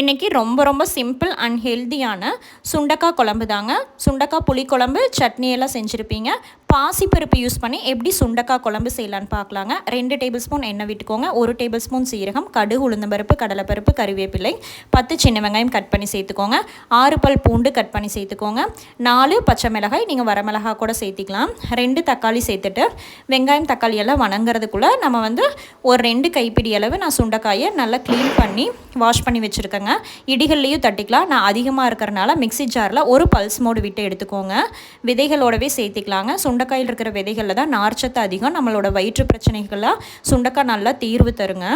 இன்றைக்கி ரொம்ப ரொம்ப சிம்பிள் அண்ட் ஹெல்த்தியான சுண்டக்காய் குழம்பு தாங்க சுண்டக்காய் புளிக்குழம்பு சட்னி எல்லாம் செஞ்சுருப்பீங்க. பாசிப்பருப்பு யூஸ் பண்ணி எப்படி சுண்டக்காய் குழம்பு செய்யலான்னு பார்க்கலாங்க. ரெண்டு டேபிள் ஸ்பூன் எண்ணெய் விட்டுக்கோங்க. ஒரு டேபிள் ஸ்பூன் சீரகம் கடுகு உளுந்தம்பருப்பு கடலைப்பருப்பு கறிவேப்பிலை பத்து சின்ன வெங்காயம் கட் பண்ணி சேர்த்துக்கோங்க. ஆறு பல் பூண்டு கட் பண்ணி சேர்த்துக்கோங்க. நாலு பச்சை மிளகாய் நீங்கள் வரமிளகாய் கூட சேர்த்திக்கலாம். ரெண்டு தக்காளி சேர்த்துட்டு வெங்காயம் தக்காளி எல்லாம் வணங்குறதுக்குள்ளே நம்ம வந்து ஒரு ரெண்டு கைப்பிடி அளவு நான் சுண்டைக்காயை நல்லா க்ளீன் பண்ணி வாஷ் பண்ணி வச்சுருக்கேங்க. இடிகள்லேயும் தட்டிக்கலாம். நான் அதிகமாக இருக்கிறனால மிக்சி ஜாரில் ஒரு பல்ஸ் மோடு விட்டு எடுத்துக்கோங்க. விதைகளோடவே சேர்த்திக்கலாங்க. சுண்டைக்காயில் இருக்கிற விதைகளில் தான் நார்ச்சத்து அதிகம். நம்மளோட வயிற்று பிரச்சனைகள்லாம் சுண்டைக்காய் நல்லா தீர்வு தருங்க.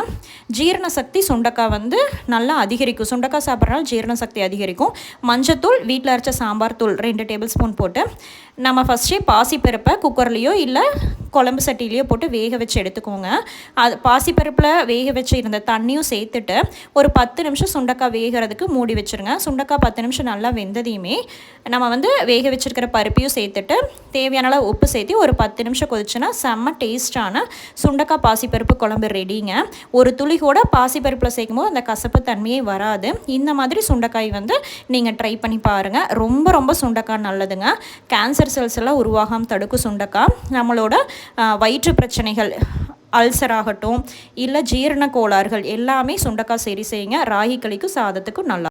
ஜீரண சக்தி சுண்டைக்காய் வந்து நல்லா அதிகரிக்கும். சுண்டைக்காய் சாப்பிட்றனால ஜீரண சக்தி அதிகரிக்கும். மஞ்சத்தூள் வீட்டில் அரைச்ச சாம்பார் தூள் ரெண்டு டேபிள் ஸ்பூன் போட்டு நம்ம ஃபஸ்ட்டே பாசிப்பருப்பை குக்கர்லேயோ இல்லை குழம்பு சட்டிலேயே போட்டு வேக வச்சு எடுத்துக்கோங்க. அது பாசிப்பருப்பில் வேக வச்சு இருந்த தண்ணியும் சேர்த்துட்டு ஒரு பத்து நிமிஷம் சுண்டக்காய் வேகிறதுக்கு மூடி வச்சுருங்க. சுண்டக்காய் பத்து நிமிஷம் நல்லா வெந்ததையுமே நம்ம வந்து வேக வச்சுருக்கிற பருப்பையும் சேர்த்துட்டு தேவையான அளவு உப்பு சேர்த்து ஒரு பத்து நிமிஷம் கொதிச்சுன்னா செம்ம டேஸ்ட்டான சுண்டக்காய் பாசிப்பருப்பு குழம்பு ரெடிங்க. ஒரு துளி கூட பாசிப்பருப்பில் சேர்க்கும் போது அந்த கசப்பு தன்மையே வராது. இந்த மாதிரி சுண்டக்காய் வந்து நீங்கள் ட்ரை பண்ணி பாருங்கள் ரொம்ப ரொம்ப சுண்டக்காய் நல்லதுங்க. கேன்சர் செல்ஸ் எல்லாம் உருவாகாமல் தடுக்கும் சுண்டக்காய். நம்மளோட வயிற்று பிரச்சனைகள் அல்சர் ஆகட்டும் இல்லை ஜீரண கோளாறுகள் எல்லாமே சுண்டக்காய் சரி செய்யுங்க. ராகி களிக்கும் சாதத்துக்கும் நல்லா